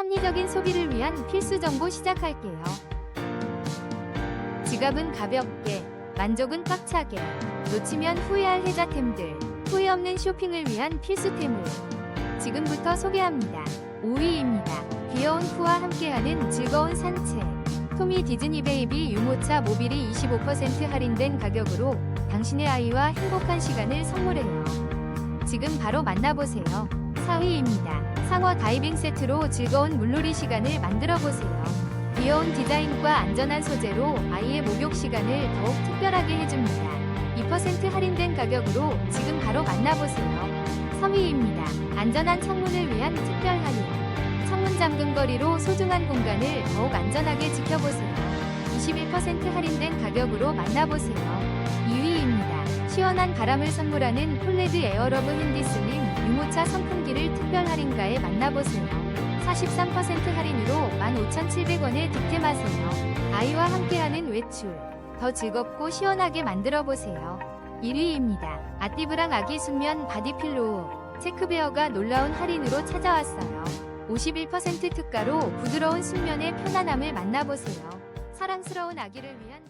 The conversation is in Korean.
합리적인 소비를 위한 필수 정보 시작할게요. 지갑은 가볍게, 만족은 꽉차게, 놓치면 후회할 혜자템들, 후회 없는 쇼핑을 위한 필수템을 지금부터 소개합니다. 5위입니다. 귀여운 푸와 함께하는 즐거운 산책. 토미 디즈니 베이비 유모차 모빌이 25% 할인된 가격으로 당신의 아이와 행복한 시간을 선물해요. 지금 바로 만나보세요. 4위입니다. 상어 다이빙 세트로 즐거운 물놀이 시간을 만들어 보세요. 귀여운 디자인과 안전한 소재로 아이의 목욕 시간을 더욱 특별하게 해줍니다. 2% 할인된 가격으로 지금 바로 만나보세요. 3위입니다. 안전한 창문을 위한 특별 할인. 창문 잠금거리로 소중한 공간을 더욱 안전하게 지켜보세요. 21% 할인된 가격으로 만나보세요. 2위입니다. 시원한 바람을 선물하는 콜레드 에어러브 핸디슬림 유모차 선풍기를 특별 할인가에 만나보세요. 43% 할인으로 15,700원에 득템하세요. 아이와 함께하는 외출. 더 즐겁고 시원하게 만들어 보세요. 1위입니다. 아띠브랑 아기 숙면 바디필로우 체크베어가 놀라운 할인으로 찾아왔어요. 51% 특가로 부드러운 숙면의 편안함을 만나보세요. 사랑스러운 아기를 위한